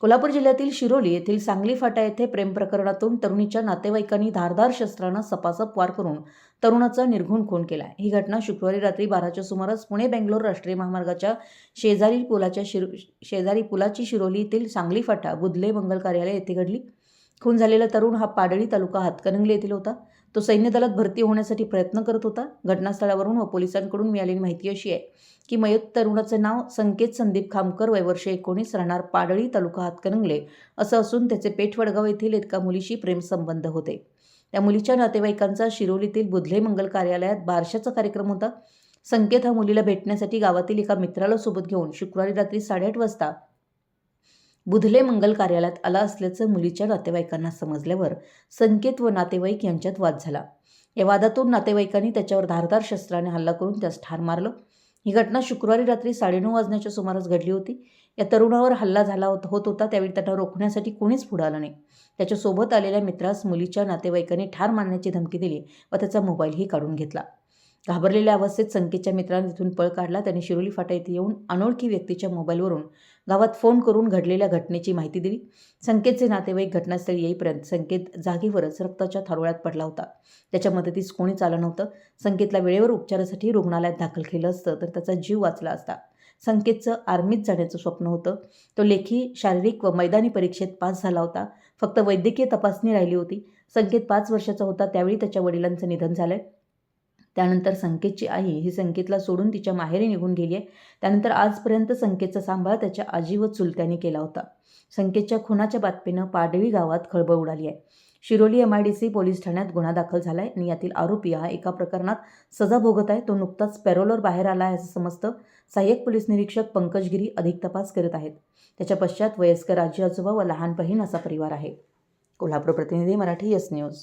कोल्हापूर जिल्ह्यातील शिरोली येथील सांगली फाटा येथे प्रेम प्रकरणातून तरुणीच्या नातेवाईकांनी धारदार शस्त्रानं सपासप वार करून तरुणाचा निर्घुण खून केला. ही घटना शुक्रवारी रात्री बाराच्या सुमारास पुणे बेंगलोर राष्ट्रीय महामार्गाच्या शेजारी पुलाच्या शिरो शेजारी पुलाची शिरोली येथील सांगली फाटा बुधले मंगल कार्यालय येथे घडली. खून झालेला तरुण हा पाडळी तालुका हातकणंगले येथील होता. तो सैन्य दलात भरती होण्यासाठी प्रयत्न करत होता. घटनास्थळावरून व पोलिसांकडून मिळालेली माहिती अशी आहे की मयत तरुणाचं नाव संकेत संदीप खामकर वय वर्ष एकोणीस राहणार पाडळी तालुका हातकणंगले असं असून त्याचे पेठवडगाव येथील एका मुलीशी प्रेमसंबंध होते. त्या मुलीच्या नातेवाईकांचा शिरोलीतील बुधले मंगल कार्यालयात बारशाचा कार्यक्रम होता. संकेत हा मुलीला भेटण्यासाठी गावातील एका मित्राला सोबत घेऊन शुक्रवारी रात्री साडेआठ वाजता बुधले मंगल कार्यालयात आला असल्याचं मुलीच्या नातेवाईकांना समजल्यावर संकेत व नातेवाईक यांच्यात वाद झाला. या वादातून नातेवाईकांनी त्याच्यावर धारदार शस्त्राने हल्ला करून त्यास ठार मारलं. ही घटना शुक्रवारी रात्री साडेनऊ वाजण्याच्या सुमारास घडली होती. या तरुणावर हल्ला झाला होत होत होता त्यावेळी त्यांना रोखण्यासाठी कोणीच पुढं आलं नाही. त्याच्यासोबत आलेल्या मित्रास मुलीच्या नातेवाईकांनी ठार मारण्याची धमकी दिली व त्याचा मोबाईलही काढून घेतला. घाबरलेल्या अवस्थेत संकेतच्या मित्राने तिथून पळ काढला. त्यांनी शिरोली फाटा येथे येऊन अनोळखी व्यक्तीच्या मोबाईलवरून गावात फोन करून घडलेल्या घटनेची माहिती दिली. संकेतचे नातेवाईक घटनास्थळी येईपर्यंत संकेत जागेवरच रक्ताच्या थारोळ्यात पडला होता. त्याच्या मदतीस कोणीच आलं नव्हतं. संकेतला वेळेवर उपचारासाठी रुग्णालयात दाखल केलं असतं तर त्याचा जीव वाचला असता. संकेतचं आर्मीत जाण्याचं स्वप्न होतं. तो लेखी शारीरिक व मैदानी परीक्षेत पास झाला होता. फक्त वैद्यकीय तपासणी राहिली होती. संकेत पाच वर्षाचा होता त्यावेळी त्याच्या वडिलांचं निधन झालंय. त्यानंतर संकेतची आई ही संकेतला सोडून तिच्या माहेरी निघून गेली आहे त्यानंतर आजपर्यंत संकेतचा सांभाळ त्याच्या आजी व चुलत्याने केला होता. संकेतच्या खुनाच्या बातमीनं पाडवी गावात खळबळ उडाली आहे Shiroli M I D C police ठाण्यात गुन्हा दाखल झाला आहे आणि यातील आरोपी हा एका प्रकरणात सजा भोगत आहे तो नुकताच पॅरोलवर बाहेर आला आहे असं समजतं. सहाय्यक पोलीस निरीक्षक पंकजगिरी अधिक तपास करत आहेत. त्याच्या पश्चात वयस्कर आजी आजोबा व लहान बहीण असा परिवार आहे. कोल्हापूर प्रतिनिधी मराठी यस न्यूज.